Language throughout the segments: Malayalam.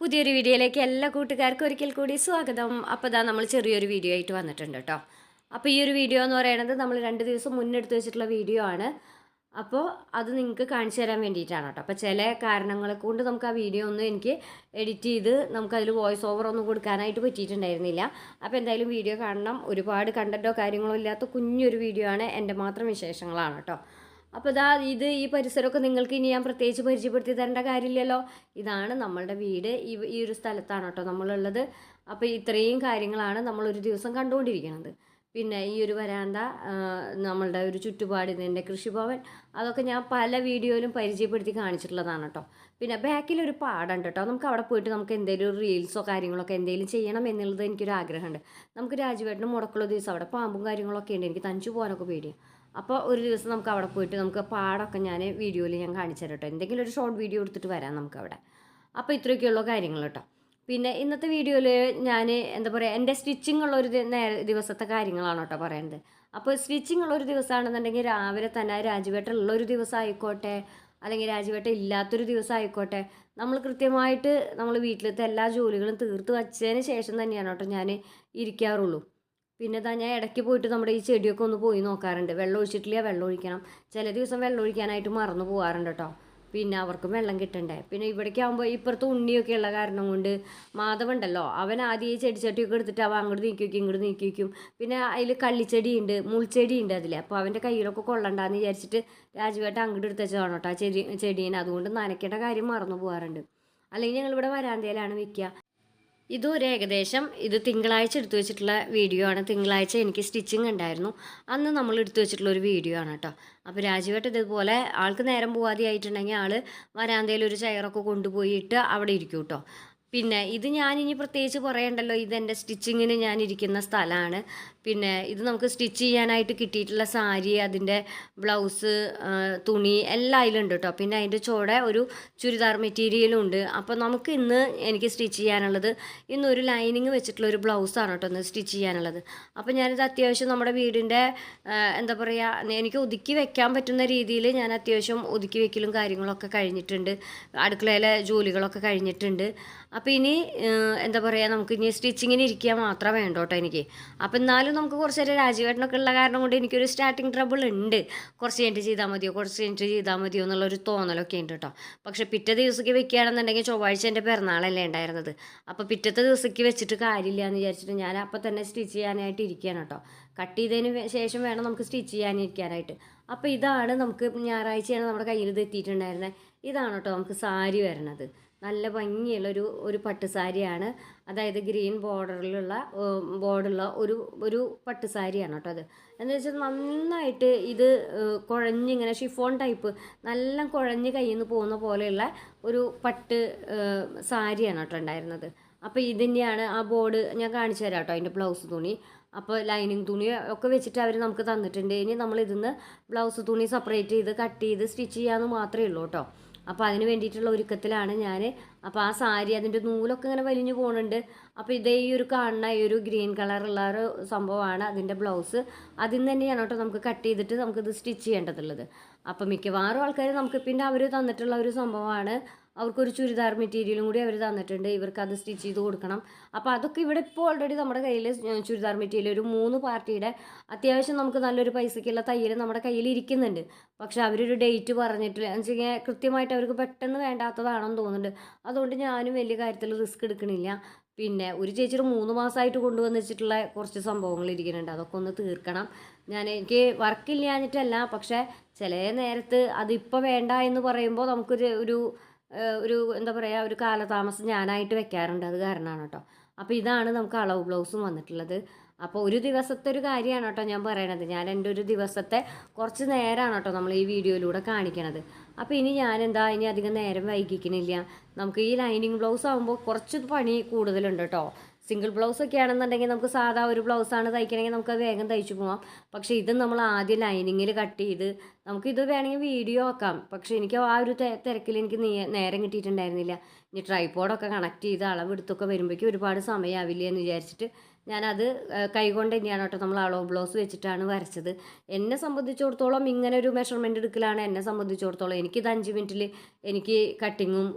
പുതിയൊരു വീഡിയോയിലേക്ക് എല്ലാ കൂട്ടുകാർക്കും ഒരിക്കൽ കൂടി സ്വാഗതം. അപ്പോൾ ഇതാ നമ്മൾ ചെറിയൊരു വീഡിയോ ആയിട്ട് വന്നിട്ടുണ്ട് കേട്ടോ അപ്പോൾ ഈ ഒരു വീഡിയോ എന്ന് പറയുന്നത് നമ്മൾ രണ്ട് ദിവസം മുന്നെടുത്ത് വെച്ചിട്ടുള്ള വീഡിയോ ആണ്. അപ്പോൾ അത് നിങ്ങൾക്ക് കാണിച്ചു തരാൻ വേണ്ടിയിട്ടാണ് കേട്ടോ അപ്പോൾ ചില കാരണങ്ങളെ കൊണ്ട് നമുക്ക് ആ വീഡിയോ ഒന്നും എനിക്ക് എഡിറ്റ് ചെയ്ത് നമുക്കതിൽ വോയിസ് ഓവർ ഒന്നും കൊടുക്കാനായിട്ട് പറ്റിയിട്ടുണ്ടായിരുന്നില്ല. അപ്പോൾ എന്തായാലും വീഡിയോ കാണണം. ഒരുപാട് കണ്ടന്റോ കാര്യങ്ങളോ ഇല്ലാത്ത കുഞ്ഞൊരു വീഡിയോ ആണ് എന്റെ മാത്രം വിശേഷങ്ങളാണ് കേട്ടോ അപ്പോൾ ഇതാ ഇത് ഈ പരിസരമൊക്കെ നിങ്ങൾക്ക് ഇനി ഞാൻ പ്രത്യേകിച്ച് പരിചയപ്പെടുത്തി തരേണ്ട കാര്യമില്ലല്ലോ. ഇതാണ് നമ്മളുടെ വീട്. ഈ ഈ ഒരു സ്ഥലത്താണ് കേട്ടോ നമ്മളുള്ളത്. അപ്പോൾ ഇത്രയും കാര്യങ്ങളാണ് നമ്മളൊരു ദിവസം കണ്ടുകൊണ്ടിരിക്കുന്നത്. പിന്നെ ഈ ഒരു വരാന്ത നമ്മളുടെ ഒരു ചുറ്റുപാട് ഇതിന്റെ കൃഷിഭവൻ അതൊക്കെ ഞാൻ പല വീഡിയോയിലും പരിചയപ്പെടുത്തി കാണിച്ചിട്ടുള്ളതാണ് കേട്ടോ. പിന്നെ ബാക്കിലൊരു പാടുണ്ട് കേട്ടോ. നമുക്ക് അവിടെ പോയിട്ട് നമുക്ക് എന്തെങ്കിലും റീൽസോ കാര്യങ്ങളൊക്കെ എന്തെങ്കിലും ചെയ്യണം എന്നുള്ളത് എനിക്കൊരു ആഗ്രഹമുണ്ട്. നമുക്ക് രാജുവേട്ടനും മുടക്കുള്ള ദിവസം അവിടെ പാമ്പും കാര്യങ്ങളൊക്കെ ഉണ്ട്. എനിക്ക് തഞ്ചു പോകാനൊക്കെ പേടിയാണ് അപ്പോൾ ഒരു ദിവസം നമുക്ക് അവിടെ പോയിട്ട് നമുക്ക് പാടൊക്കെ ഞാൻ വീഡിയോയിൽ ഞാൻ കാണിച്ചു തരാം കേട്ടോ. എന്തെങ്കിലും ഒരു ഷോർട്ട് വീഡിയോ എടുത്തിട്ട് വരാം നമുക്ക് അവിടെ. അപ്പോൾ ഇത്രയൊക്കെയുള്ള കാര്യങ്ങൾ കേട്ടോ. പിന്നെ ഇന്നത്തെ വീഡിയോയിൽ ഞാൻ എന്താ പറയുക എന്റെ സ്റ്റിച്ചിങ് ഉള്ള ഒരു നേരെ ദിവസത്തെ കാര്യങ്ങളാണ് കേട്ടോ പറയുന്നത് അപ്പോൾ സ്റ്റിച്ചിങ് ഉള്ള ഒരു ദിവസമാണെന്നുണ്ടെങ്കിൽ രാവിലെ തന്നെ രാജുവേട്ടൻ ഉള്ളൊരു ദിവസം ആയിക്കോട്ടെ അല്ലെങ്കിൽ രാജുവേട്ട ഇല്ലാത്തൊരു ദിവസം ആയിക്കോട്ടെ നമ്മൾ കൃത്യമായിട്ട് നമ്മൾ വീട്ടിലത്തെ എല്ലാ ജോലികളും തീർത്ത് വച്ചതിന് ശേഷം തന്നെയാണ് കേട്ടോ ഞാൻ ഇരിക്കാറുള്ളൂ. പിന്നെ ഇതാ ഞാൻ ഇടയ്ക്ക് പോയിട്ട് നമ്മുടെ ഈ ചെടിയൊക്കെ ഒന്ന് പോയി നോക്കാറുണ്ട്. വെള്ളം ഒഴിച്ചിട്ടില്ല വെള്ളം ഒഴിക്കണം. ചില ദിവസം വെള്ളം ഒഴിക്കാനായിട്ട് മറന്നു പോകാറുണ്ട് കേട്ടോ പിന്നെ അവർക്കും വെള്ളം കിട്ടണ്ടേ. പിന്നെ ഇവിടേക്ക് ആകുമ്പോൾ ഇപ്പുറത്ത് ഉണ്ണിയൊക്കെ ഉള്ള കാരണം കൊണ്ട് മാധവുണ്ടല്ലോ അവൻ ആദ്യം ഈ ചെടിച്ചട്ടിയൊക്കെ എടുത്തിട്ട് അവൻ അങ്ങോട്ട് നീക്കി വയ്ക്കും ഇങ്ങോട്ട് നീക്കി വയ്ക്കും പിന്നെ അതിൽ കള്ളിച്ചെടിയുണ്ട് മുൾച്ചെടിയുണ്ട് അതിൽ അപ്പോൾ അവന്റെ കയ്യിലൊക്കെ കൊള്ളണ്ടാന്ന് വിചാരിച്ചിട്ട് രാജുവേട്ട അങ്ങോട്ട് എടുത്ത് കേട്ടോ ആ ചെടി ചെടീനെ. അതുകൊണ്ട് നനയ്ക്കേണ്ട കാര്യം മറന്നു പോകാറുണ്ട് അല്ലെങ്കിൽ ഞങ്ങളിവിടെ വരാന്തയിലാണ് വെക്കുക ഇതും ഒരു ഏകദേശം ഇത് തിങ്കളാഴ്ച എടുത്തു വെച്ചിട്ടുള്ള വീഡിയോ ആണ്. തിങ്കളാഴ്ച എനിക്ക് സ്റ്റിച്ചിങ് ഉണ്ടായിരുന്നു. അന്ന് നമ്മൾ എടുത്തു വെച്ചിട്ടുള്ള ഒരു വീഡിയോ ആണ് കേട്ടോ അപ്പോൾ രാജുവേട്ടൻ ഇതുപോലെ ആൾക്ക് നേരം പോവാതെ ആയിട്ടുണ്ടെങ്കിൽ ആൾ വരാന്തയിൽ ഒരു ചെയറൊക്കെ കൊണ്ടുപോയിട്ട് അവിടെ ഇരിക്കും കേട്ടോ പിന്നെ ഇത് ഞാനിനി പ്രത്യേകിച്ച് പറയണ്ടല്ലോ ഇതെന്റെ സ്റ്റിച്ചിങ്ങിന് ഞാൻ ഇരിക്കുന്ന സ്ഥലമാണ് പിന്നെ ഇത് നമുക്ക് സ്റ്റിച്ച് ചെയ്യാനായിട്ട് കിട്ടിയിട്ടുള്ള സാരി അതിന്റെ ബ്ലൗസ് തുണി എല്ലാം അതിലുണ്ട് കേട്ടോ പിന്നെ അതിന്റെ ചുവടെ ഒരു ചുരിദാർ മെറ്റീരിയലും ഉണ്ട്. അപ്പോൾ നമുക്ക് ഇന്ന് എനിക്ക് സ്റ്റിച്ച് ചെയ്യാനുള്ളത് ഇന്ന് ഒരു ലൈനിങ് വെച്ചിട്ടുള്ള ഒരു ബ്ലൗസാണ് കേട്ടോ ഒന്ന് സ്റ്റിച്ച് ചെയ്യാനുള്ളത്. അപ്പോൾ ഞാനിത് അത്യാവശ്യം നമ്മുടെ വീടിന്റെ എന്താ പറയുക എനിക്ക് ഒതുക്കി വെക്കാൻ പറ്റുന്ന രീതിയിൽ ഞാൻ അത്യാവശ്യം ഒതുക്കി വെക്കലും കാര്യങ്ങളൊക്കെ കഴിഞ്ഞിട്ടുണ്ട്. അടുക്കളയിലെ ജോലികളൊക്കെ കഴിഞ്ഞിട്ടുണ്ട്. അപ്പോൾ ഇനി എന്താ പറയുക നമുക്ക് ഇനി സ്റ്റിച്ചിങ്ങിന് ഇരിക്കുക മാത്രമേ വേണ്ടോട്ടോ എനിക്ക്. അപ്പോൾ എന്നാലും നമുക്ക് കുറച്ച് നേരം രാജീവേട്ടനൊക്കെ ഉള്ള കാരണം കൊണ്ട് എനിക്കൊരു സ്റ്റാർട്ടിങ് ട്രബിൾ ഉണ്ട്. കുറച്ച് കഴിഞ്ഞിട്ട് ചെയ്താൽ മതിയോ? കുറച്ച് കഴിഞ്ഞിട്ട് ചെയ്താൽ മതിയോ എന്നുള്ളൊരു തോന്നലൊക്കെ ഉണ്ട് കേട്ടോ പക്ഷേ പിറ്റേ ദിവസത്തേക്ക് വെക്കുകയാണെന്നുണ്ടെങ്കിൽ ചൊവ്വാഴ്ച എന്റെ പിറന്നാളല്ലേ ഉണ്ടായിരുന്നത്. അപ്പോൾ പിറ്റത്തെ ദിവസത്തേക്ക് വെച്ചിട്ട് കാര്യമില്ല എന്ന് വിചാരിച്ചിട്ട് ഞാൻ അപ്പോൾ തന്നെ സ്റ്റിച്ച് ചെയ്യാനായിട്ട് ഇരിക്കുകയാണ് കേട്ടോ കട്ട് ചെയ്തതിന് ശേഷം വേണം നമുക്ക് സ്റ്റിച്ച് ചെയ്യാനിരിക്കാനായിട്ട്. അപ്പോൾ ഇതാണ് നമുക്ക് ഞായറാഴ്ചയാണ് നമ്മുടെ കയ്യിൽ ഇത് എത്തിയിട്ടുണ്ടായിരുന്നത്. ഇതാണ് കേട്ടോ നമുക്ക് സാരി വരണത്. നല്ല ഭംഗിയുള്ളൊരു ഒരു ഒരു പട്ട് സാരിയാണ്. അതായത് ഗ്രീൻ ബോർഡറിലുള്ള ബോർഡുള്ള ഒരു ഒരു പട്ടുസാരിയാണ് കേട്ടോ അത്. എന്ന് വെച്ചാൽ നന്നായിട്ട് ഇത് കുഴഞ്ഞിങ്ങനെ ഷിഫോൺ ടൈപ്പ് നല്ല കുഴഞ്ഞ് കയ്യിൽ നിന്ന് പോകുന്ന പോലെയുള്ള ഒരു പട്ട് സാരിയാണ് കേട്ടോ ഉണ്ടായിരുന്നത്. അപ്പോൾ ഇതിന്റെയാണ് ആ ബോർഡ് ഞാൻ കാണിച്ചു തരാം കേട്ടോ അതിന്റെ ബ്ലൗസ് തുണി. അപ്പോൾ ലൈനിങ് തുണി ഒക്കെ വെച്ചിട്ട് അവർ നമുക്ക് തന്നിട്ടുണ്ട്. ഇനി നമ്മൾ ഇതിന്ന് ബ്ലൗസ് തുണി സെപ്പറേറ്റ് ചെയ്ത് കട്ട് ചെയ്ത് സ്റ്റിച്ച് ചെയ്യാമെന്ന് മാത്രമേ ഉള്ളൂ കേട്ടോ. അപ്പോൾ അതിന് വേണ്ടിയിട്ടുള്ള ഒരുക്കത്തിലാണ് ഞാൻ അപ്പോൾ ആ സാരി അതിന്റെ നൂലൊക്കെ ഇങ്ങനെ വലിഞ്ഞു പോകുന്നുണ്ട് അപ്പോൾ ഇതേ ഈ ഒരു കാണുന്ന ഈ ഒരു ഗ്രീൻ കളറുള്ള ഒരു സംഭവമാണ് അതിന്റെ ബ്ലൗസ്. അതിൽ നിന്ന് തന്നെയാണ് കേട്ടോ നമുക്ക് കട്ട് ചെയ്തിട്ട് നമുക്കിത് സ്റ്റിച്ച് ചെയ്യേണ്ടതുള്ളത്. അപ്പോൾ മിക്കവാറും ആൾക്കാർ നമുക്ക് പിന്നെ അവർ തന്നിട്ടുള്ള ഒരു സംഭവമാണ്. അവർക്കൊരു ചുരിദാർ മെറ്റീരിയലും കൂടി അവർ തന്നിട്ടുണ്ട്. ഇവർക്ക് അത് സ്റ്റിച്ച് ചെയ്ത് കൊടുക്കണം. അപ്പോൾ അതൊക്കെ ഇവിടെ ഇപ്പോൾ ഓൾറെഡി നമ്മുടെ കയ്യിൽ ചുരിദാർ മെറ്റീരിയൽ ഒരു മൂന്ന് പാർട്ടിയുടെ അത്യാവശ്യം നമുക്ക് നല്ലൊരു പൈസയ്ക്കുള്ള തയ്യൽ നമ്മുടെ കയ്യിൽ ഇരിക്കുന്നുണ്ട്. പക്ഷെ അവരൊരു ഡേറ്റ് പറഞ്ഞിട്ടില്ല. എന്ന് വെച്ച് കൃത്യമായിട്ട് അവർക്ക് പെട്ടെന്ന് വേണ്ടാത്തതാണെന്ന് തോന്നുന്നുണ്ട്. അതുകൊണ്ട് ഞാനും വലിയ കാര്യത്തിൽ റിസ്ക് എടുക്കണില്ല. പിന്നെ ഒരു ചേച്ചി ഒരു മൂന്ന് മാസമായിട്ട് കൊണ്ടുവന്ന് വെച്ചിട്ടുള്ള കുറച്ച് സംഭവങ്ങൾ ഇരിക്കുന്നുണ്ട്. അതൊക്കെ ഒന്ന് തീർക്കണം. ഞാൻ എനിക്ക് വർക്കില്ലാഞ്ഞിട്ടല്ല പക്ഷേ ചില നേരത്ത് അതിപ്പോൾ വേണ്ട എന്ന് പറയുമ്പോൾ നമുക്കൊരു ഒരു ഒരു എന്താ പറയുക ഒരു കാലതാമസം ഞാനായിട്ട് വെക്കാറുണ്ട്. അത് കാരണമാണ് കേട്ടോ അപ്പോൾ ഇതാണ് നമുക്ക് അളവ് ബ്ലൗസും വന്നിട്ടുള്ളത്. അപ്പോൾ ഒരു ദിവസത്തെ ഒരു കാര്യമാണ് കേട്ടോ ഞാൻ പറയണത്. ഞാൻ എന്റെ ഒരു ദിവസത്തെ കുറച്ച് നേരമാണ് കേട്ടോ നമ്മൾ ഈ വീഡിയോയിലൂടെ കാണിക്കണത്. അപ്പോൾ ഇനി ഞാൻ എന്താ ഇനി അധികം നേരം വൈകിക്കണില്ല. നമുക്ക് ഈ ലൈനിങ് ബ്ലൗസ് ആകുമ്പോൾ കുറച്ച് പണി കൂടുതലുണ്ട് കേട്ടോ സിംഗിൾ ബ്ലൗസ് ഒക്കെ ആണെന്നുണ്ടെങ്കിൽ നമുക്ക് സാധാ ഒരു ബ്ലൗസാണ് തയ്ക്കണമെങ്കിൽ നമുക്ക് വേഗം തയ്ച്ചു പോവാം. പക്ഷേ ഇത് നമ്മൾ ആദ്യം ലൈനിങ്ങിൽ കട്ട് ചെയ്ത് നമുക്കിത് വേണമെങ്കിൽ വീഡിയോ ആക്കാം പക്ഷേ എനിക്ക് ആ ഒരു തിരക്കിൽ എനിക്ക് നേരം കിട്ടിയിട്ടുണ്ടായിരുന്നില്ല. ഇനി ട്രൈപ്പോഡൊക്കെ കണക്ട് ചെയ്ത് അളവെടുത്തൊക്കെ വരുമ്പോഴേക്കും ഒരുപാട് സമയമാവില്ലേ എന്ന് വിചാരിച്ചിട്ട് ഞാനത് കൈകൊണ്ട് തന്നെയാണ് കേട്ടോ നമ്മൾ അളവ് ബ്ലൗസ് വെച്ചിട്ടാണ് വരച്ചത്. എന്നെ സംബന്ധിച്ചിടത്തോളം ഇങ്ങനെ ഒരു മെഷർമെന്റ് എടുക്കലാണ് എന്നെ സംബന്ധിച്ചിടത്തോളം. എനിക്കിത് അഞ്ച് മിനിറ്റിൽ എനിക്ക് കട്ടിങ്ങും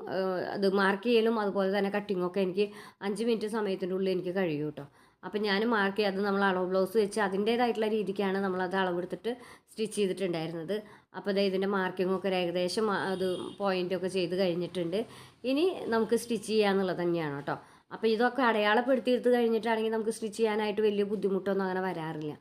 അത് മാർക്ക് ചെയ്യലും അതുപോലെ തന്നെ കട്ടിങ്ങും ഒക്കെ എനിക്ക് അഞ്ച് മിനിറ്റ് സമയത്തിന്റെ ഉള്ളിൽ എനിക്ക് കഴിയും കേട്ടോ. അപ്പം ഞാൻ മാർക്ക് ചെയ്ത് നമ്മൾ അളവ് ബ്ലൗസ് വെച്ച് അതിന്റേതായിട്ടുള്ള രീതിക്കാണ് നമ്മളത് അളവെടുത്തിട്ട് സ്റ്റിച്ച് ചെയ്തിട്ടുണ്ടായിരുന്നത്. അപ്പോൾ അതായത് ഇതിന്റെ മാർക്കിംഗ് ഒക്കെ ഏകദേശം അത് പോയിന്റ് ഒക്കെ ചെയ്ത് കഴിഞ്ഞിട്ടുണ്ട്. ഇനി നമുക്ക് സ്റ്റിച്ച് ചെയ്യാന്നുള്ളത് തന്നെയാണ് കേട്ടോ. അപ്പോൾ ഇതൊക്കെ അടയാളപ്പെടുത്തി എടുത്ത് കഴിഞ്ഞിട്ടാണെങ്കിൽ നമുക്ക് സ്റ്റിച്ച് ചെയ്യാനായിട്ട് വലിയ ബുദ്ധിമുട്ടൊന്നും അങ്ങനെ വരാറില്ല.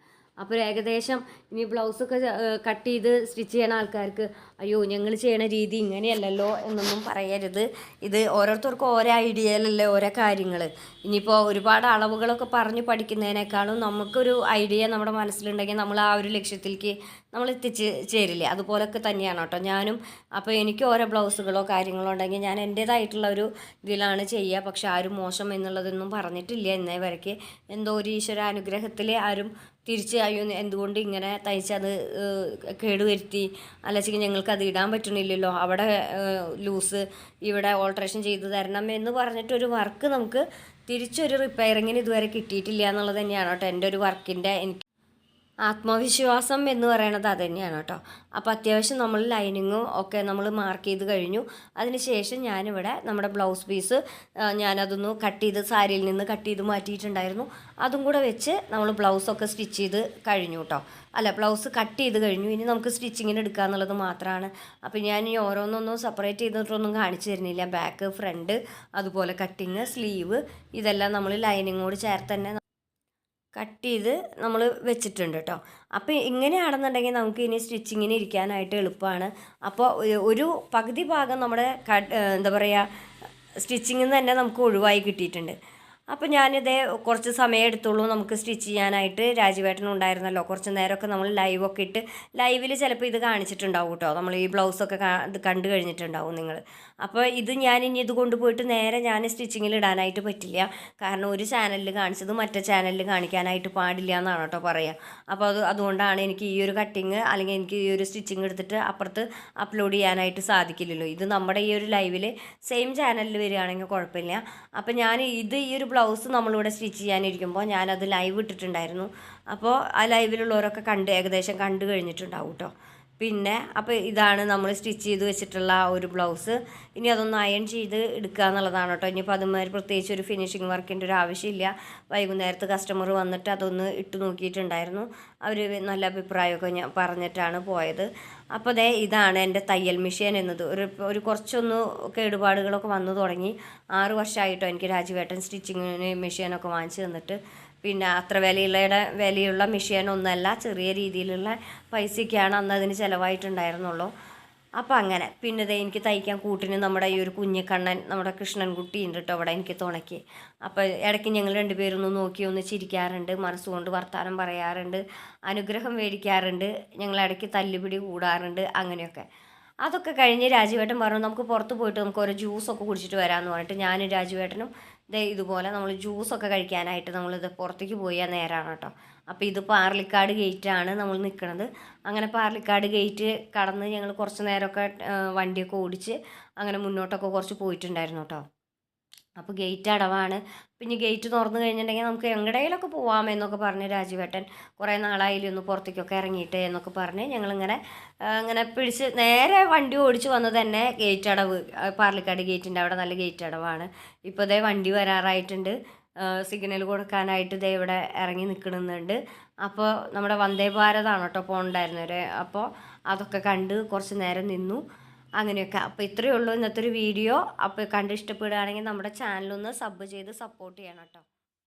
അപ്പോൾ ഏകദേശം ഇനി ബ്ലൗസൊക്കെ കട്ട് ചെയ്ത് സ്റ്റിച്ച് ചെയ്യണ ആൾക്കാർക്ക് അയ്യോ ഞങ്ങൾ ചെയ്യണ രീതി ഇങ്ങനെയല്ലല്ലോ എന്നൊന്നും പറയരുത്. ഇത് ഓരോരുത്തർക്കും ഓരോ ഐഡിയയിലല്ലേ ഓരോ കാര്യങ്ങൾ ഇനിയിപ്പോൾ ഒരുപാട് അളവുകളൊക്കെ പറഞ്ഞ് പഠിക്കുന്നതിനേക്കാളും നമുക്കൊരു ഐഡിയ നമ്മുടെ മനസ്സിലുണ്ടെങ്കിൽ നമ്മൾ ആ ഒരു ലക്ഷ്യത്തിലേക്ക് നമ്മൾ എത്തിച്ച് ചേരില്ലേ? അതുപോലൊക്കെ തന്നെയാണ് കേട്ടോ ഞാനും. അപ്പോൾ എനിക്ക് ഓരോ ബ്ലൗസുകളോ കാര്യങ്ങളോ ഉണ്ടെങ്കിൽ ഞാൻ എന്റേതായിട്ടുള്ള ഒരു ഇതിലാണ് ചെയ്യുക. പക്ഷെ ആരും മോശം എന്നുള്ളതൊന്നും പറഞ്ഞിട്ടില്ല എന്നേ വരയ്ക്ക്. എന്തോ ഒരു ഈശ്വര അനുഗ്രഹത്തിൽ ആരും തിരിച്ച് അയ്യോ എന്തുകൊണ്ട് ഇങ്ങനെ തയ്ച്ചത് കേടുവരുത്തി? അല്ലെങ്കിൽ ഞങ്ങൾക്ക് അത് ഇടാൻ പറ്റണില്ലല്ലോ. അവിടെ ലൂസ് ഇവിടെ ഓൾട്രേഷൻ ചെയ്ത് തരണം എന്ന് പറഞ്ഞിട്ടൊരു വർക്ക് നമുക്ക് തിരിച്ചൊരു റിപ്പയറിങ്ങിന് ഇതുവരെ കിട്ടിയിട്ടില്ല എന്നുള്ളത് തന്നെയാണ് കേട്ടോ എന്റെ ഒരു വർക്കിന്റെ എനിക്ക് ആത്മവിശ്വാസം എന്ന് പറയണത് അത് തന്നെയാണ് കേട്ടോ. അപ്പോൾ അത്യാവശ്യം നമ്മൾ ലൈനിങ്ങും ഒക്കെ നമ്മൾ മാർക്ക് ചെയ്ത് കഴിഞ്ഞു. അതിനുശേഷം ഞാനിവിടെ നമ്മുടെ ബ്ലൗസ് പീസ് ഞാനതൊന്ന് കട്ട് ചെയ്ത് സാരിയിൽ നിന്ന് കട്ട് ചെയ്ത് മാറ്റിയിട്ടുണ്ടായിരുന്നു. അതും കൂടെ വെച്ച് നമ്മൾ ബ്ലൗസൊക്കെ സ്റ്റിച്ച് ചെയ്ത് കഴിഞ്ഞു കേട്ടോ. അല്ല ബ്ലൗസ് കട്ട് ചെയ്ത് കഴിഞ്ഞു. ഇനി നമുക്ക് സ്റ്റിച്ചിങ്ങിന് എടുക്കുക എന്നുള്ളത് മാത്രമാണ് അപ്പോൾ ഞാൻ ഈ ഓരോന്നൊന്നും സെപ്പറേറ്റ് ചെയ്തിട്ടൊന്നും കാണിച്ചു തരുന്നില്ല. ബാക്ക് ഫ്രണ്ട് അതുപോലെ കട്ടിങ് സ്ലീവ് ഇതെല്ലാം നമ്മൾ ലൈനിങ്ങോട് ചേർത്ത് തന്നെ കട്ട് ചെയ്ത് നമ്മൾ വെച്ചിട്ടുണ്ട് കേട്ടോ അപ്പോൾ ഇങ്ങനെയാണെന്നുണ്ടെങ്കിൽ നമുക്ക് ഇനി സ്റ്റിച്ചിങ്ങിന് ഇരിക്കാനായിട്ട് എളുപ്പമാണ് അപ്പോൾ ഒരു- പകുതി ഭാഗം നമ്മുടെ എന്താ പറയുക സ്റ്റിച്ചിങ്ങിൽ തന്നെ നമുക്ക് ഒഴിവായി കിട്ടിയിട്ടുണ്ട്. അപ്പോൾ ഞാനിതേ കുറച്ച് സമയം എടുത്തുള്ളൂ നമുക്ക് സ്റ്റിച്ച് ചെയ്യാനായിട്ട്. രാജുവേട്ടനുണ്ടായിരുന്നല്ലോ കുറച്ച് നേരമൊക്കെ നമ്മൾ ലൈവൊക്കെ ഇട്ട് ലൈവിൽ ചിലപ്പോൾ ഇത് കാണിച്ചിട്ടുണ്ടാവും കേട്ടോ നമ്മൾ ഈ ബ്ലൗസൊക്കെ ഇത് കണ്ടു കഴിഞ്ഞിട്ടുണ്ടാവും നിങ്ങൾ അപ്പോൾ ഇത് ഞാൻ ഇനി ഇത് കൊണ്ടുപോയിട്ട് നേരെ ഞാൻ സ്റ്റിച്ചിങ്ങിൽ ഇടാനായിട്ട് പറ്റില്ല. കാരണം ഒരു ചാനലിൽ കാണിച്ചത് മറ്റേ ചാനലിൽ കാണിക്കാനായിട്ട് പാടില്ല എന്നാണ് കേട്ടോ പറയുക. അപ്പോൾ അത് അതുകൊണ്ടാണ് എനിക്ക് ഈ ഒരു കട്ടിങ് അല്ലെങ്കിൽ എനിക്ക് ഈ ഒരു സ്റ്റിച്ചിങ് എടുത്തിട്ട് അപ്പുറത്ത് അപ്ലോഡ് ചെയ്യാനായിട്ട് സാധിക്കില്ലല്ലോ. ഇത് നമ്മുടെ ഈ ഒരു ലൈവിൽ സെയിം ചാനലിൽ വരികയാണെങ്കിൽ കുഴപ്പമില്ല. അപ്പോൾ ഞാൻ ഇത് ഈ ഒരു ബ്ലൗസ് നമ്മളിവിടെ സ്റ്റിച്ച് ചെയ്യാനിരിക്കുമ്പോൾ ഞാനത് ലൈവ് ഇട്ടിട്ടുണ്ടായിരുന്നു. അപ്പോൾ ആ ലൈവിലുള്ളവരൊക്കെ കണ്ട് ഏകദേശം കണ്ടു കഴിഞ്ഞിട്ടുണ്ടാവും കേട്ടോ. പിന്നെ അപ്പോൾ ഇതാണ് നമ്മൾ സ്റ്റിച്ച് ചെയ്ത് വെച്ചിട്ടുള്ള ഒരു ബ്ലൗസ്. ഇനി അതൊന്ന് അയൺ ചെയ്ത് എടുക്കുക എന്നുള്ളതാണ് കേട്ടോ. ഇനിയിപ്പോൾ അതുമാതിരി പ്രത്യേകിച്ച് ഒരു ഫിനിഷിങ് വർക്കിന്റെ ഒരു ആവശ്യമില്ല. വൈകുന്നേരത്ത് കസ്റ്റമർ വന്നിട്ട് അതൊന്ന് ഇട്ട് നോക്കിയിട്ടുണ്ടായിരുന്നു. അവർ നല്ല അഭിപ്രായമൊക്കെ ഞാൻ പറഞ്ഞിട്ടാണ് പോയത്. അപ്പോൾ അതേ ഇതാണ് എന്റെ തയ്യൽ മെഷീൻ എന്നത്. ഒരു ഒരു കുറച്ചൊന്ന് കേടുപാടുകളൊക്കെ വന്നു തുടങ്ങി. ആറ് വർഷമായിട്ടോ എനിക്ക് രാജുവേട്ടൻ സ്റ്റിച്ചിങ്ങിന് മെഷീനൊക്കെ വാങ്ങിച്ചു തന്നിട്ട്. പിന്നെ അത്ര വിലയുള്ളയുടെ വിലയുള്ള മെഷീൻ ഒന്നല്ല ചെറിയ രീതിയിലുള്ള പൈസയ്ക്കാണ് അന്ന് അതിന് ചിലവായിട്ടുണ്ടായിരുന്നുള്ളൂ. അപ്പം അങ്ങനെ. പിന്നെ ദേ എനിക്ക് തയ്ക്കാൻ കൂട്ടിന് നമ്മുടെ ഈ ഒരു കുഞ്ഞിക്കണ്ണൻ നമ്മുടെ കൃഷ്ണൻകുട്ടി ഉണ്ട് കേട്ടോ അവിടെ എനിക്ക് തുണയ്ക്ക്. അപ്പോൾ ഇടയ്ക്ക് ഞങ്ങൾ രണ്ടുപേരും ഒന്ന് നോക്കി ഒന്ന് ചിരിക്കാറുണ്ട് മനസ്സുകൊണ്ട് വർത്തമാനം പറയാറുണ്ട് അനുഗ്രഹം മേടിക്കാറുണ്ട് ഞങ്ങൾ ഇടയ്ക്ക് തല്ലുപിടി കൂടാറുണ്ട് അങ്ങനെയൊക്കെ. അതൊക്കെ കഴിഞ്ഞ് രാജുവേട്ടൻ പറഞ്ഞു നമുക്ക് പുറത്ത് പോയിട്ട് നമുക്ക് ഓരോ ജ്യൂസൊക്കെ കുടിച്ചിട്ട് വരാമെന്ന് പറഞ്ഞിട്ട് ഞാനും രാജുവേട്ടനും ദേ ഇതുപോലെ നമ്മൾ ജ്യൂസൊക്കെ കഴിക്കാനായിട്ട് നമ്മളിത് പുറത്തേക്ക് പോയ നേരമാണ് കേട്ടോ. അപ്പോൾ ഇത് പാർലിക്കാട് ഗേറ്റാണ് നമ്മൾ നിൽക്കുന്നത് അങ്ങനെ പാർലിക്കാട് ഗേറ്റ് കടന്ന് ഞങ്ങൾ കുറച്ച് നേരമൊക്കെ വണ്ടിയൊക്കെ ഓടിച്ച് അങ്ങനെ മുന്നോട്ടൊക്കെ കുറച്ച് പോയിട്ടുണ്ടായിരുന്നു കേട്ടോ. അപ്പോൾ ഗേറ്റ് അടവാണ്. പിന്നെ ഗേറ്റ് തുറന്നു കഴിഞ്ഞിട്ടുണ്ടെങ്കിൽ നമുക്ക് എങ്ങടയിലൊക്കെ പോവാമെന്നൊക്കെ പറഞ്ഞ് രാജുവേട്ടൻ കുറേ നാളായില്ലേ ഒന്ന് പുറത്തേക്കൊക്കെ ഇറങ്ങിയിട്ട് എന്നൊക്കെ പറഞ്ഞ് ഞങ്ങളിങ്ങനെ ഇങ്ങനെ പിടിച്ച് നേരെ വണ്ടി ഓടിച്ച് വന്നത് തന്നെ ഗേറ്റ് അടവ് പാർലിക്കാട് ഗേറ്റിന്റെ അവിടെ നല്ല ഗേറ്റ് അടവാണ്. ഇപ്പോൾ ദേ വണ്ടി വരാറായിട്ടുണ്ട്. സിഗ്നൽ കൊടുക്കാനായിട്ട് ദേ ഇവിടെ ഇറങ്ങി നിൽക്കണമെന്നുണ്ട് അപ്പോൾ നമ്മുടെ വന്ദേ ഭാരതാണ് കേട്ടോ പോകണ്ടായിരുന്നവരെ. അപ്പോൾ അതൊക്കെ കണ്ട് കുറച്ച് നേരം നിന്നു. അങ്ങനെയൊക്കെ. അപ്പോൾ ഇത്രയേ ഉള്ളൂ ഇന്നത്തെ ഒരു വീഡിയോ. അപ്പോൾ കണ്ട് ഇഷ്ടപ്പെടുകയാണെങ്കിൽ നമ്മുടെ ചാനലൊന്ന് സബ് ചെയ്ത് സപ്പോർട്ട് ചെയ്യണം കേട്ടോ.